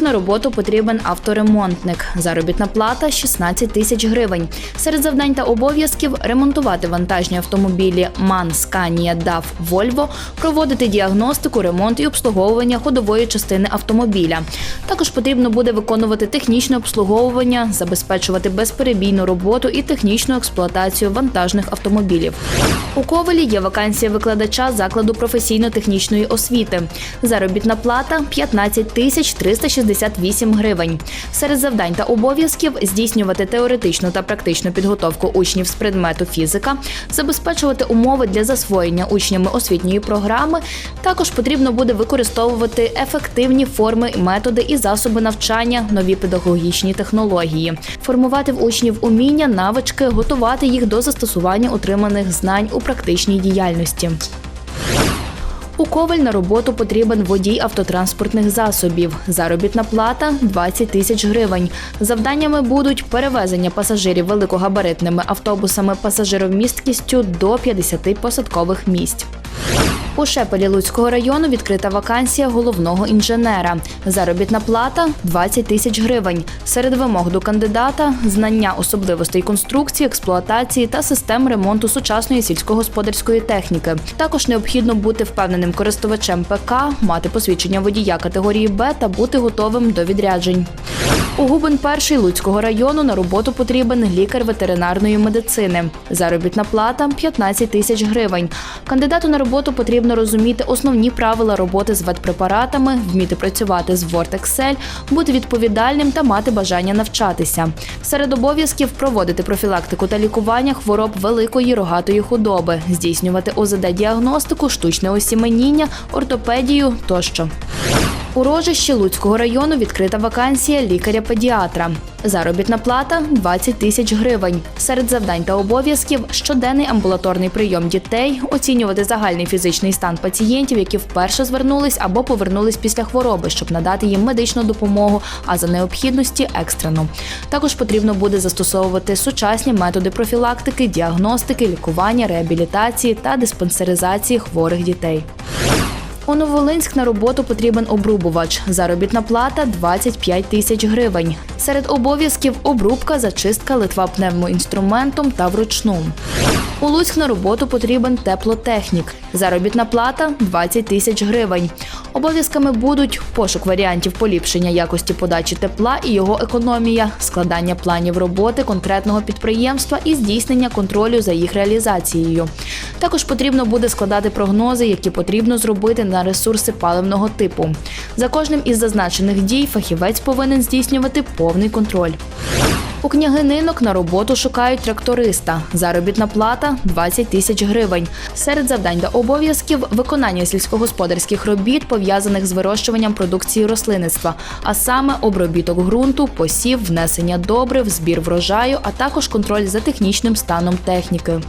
на роботу потрібен авторемонтник. Заробітна плата 16 тисяч гривень. Серед завдань та обов'язків ремонтувати вантажні автомобілі МАН, Сканія, ДАФ, Вольво, проводити діагностику, ремонт і обслуговування ходової частини автомобіля. Також потрібно буде виконувати технічне обслуговування, забезпечувати безперебійну роботу і технічну експлуатацію вантажних автомобілів. У Ковелі є вакансія викладача закладу професійно-технічної освіти. Заробітна плата 15 тисяч 368 гривень. Серед завдань та обов'язків здійснювати теоретичну та практичну підготовку учнів з предмету фізика, забезпечувати умови для засвоєння учнями освітньої програми. Також потрібно буде використовувати ефективні форми, методи і засоби навчання, нові педагогічні технології, формувати в учнів уміння, навички, готувати їх до застосування отриманих знань у практичній діяльності. У Коваль на роботу потрібен водій автотранспортних засобів. Заробітна плата 20 тисяч гривень. Завданнями будуть перевезення пасажирів великогабаритними автобусами пасажиромісткістю до 50 посадкових місць. У Шепелі Луцького району відкрита вакансія головного інженера. Заробітна плата 20 тисяч гривень. Серед вимог до кандидата знання особливостей конструкції, експлуатації та систем ремонту сучасної сільськогосподарської техніки. Також необхідно бути впевненим користувачем ПК, мати посвідчення водія категорії Б та бути готовим до відряджень. У Губин перший Луцького району на роботу потрібен лікар ветеринарної медицини. Заробітна плата 15 тисяч гривень. Кандидату на роботу потрібно розуміти основні правила роботи з ветпрепаратами, вміти працювати з Word Excel, бути відповідальним та мати бажання навчатися. Серед обов'язків проводити профілактику та лікування хвороб великої рогатої худоби, здійснювати ОЗД-діагностику, штучне осіменіння, ортопедію тощо. У Рожищі Луцького району відкрита вакансія лікаря-педіатра. Заробітна плата 20 тисяч гривень. Серед завдань та обов'язків щоденний амбулаторний прийом дітей, оцінювати загальний фізичний стан пацієнтів, які вперше звернулись або повернулись після хвороби, щоб надати їм медичну допомогу, а за необхідності екстрену. Також потрібно буде застосовувати сучасні методи профілактики, діагностики, лікування, реабілітації та диспансеризації хворих дітей. У Новолинськ на роботу потрібен обрубувач. Заробітна плата 25 тисяч гривень. Серед обов'язків обрубка, зачистка, литва пневмоінструментом та вручну. У Луцьк на роботу потрібен теплотехнік. Заробітна плата 20 тисяч гривень. Обов'язками будуть пошук варіантів поліпшення якості подачі тепла і його економія, складання планів роботи конкретного підприємства і здійснення контролю за їх реалізацією. Також потрібно буде складати прогнози, які потрібно зробити на ресурси паливного типу. За кожним із зазначених дій фахівець повинен здійснювати повний контроль. У княгининок на роботу шукають тракториста. Заробітна плата 20 тисяч гривень. Серед завдань та обов'язків виконання сільськогосподарських робіт, пов'язаних з вирощуванням продукції рослинництва, а саме обробіток ґрунту, посів, внесення добрив, збір врожаю, а також контроль за технічним станом техніки.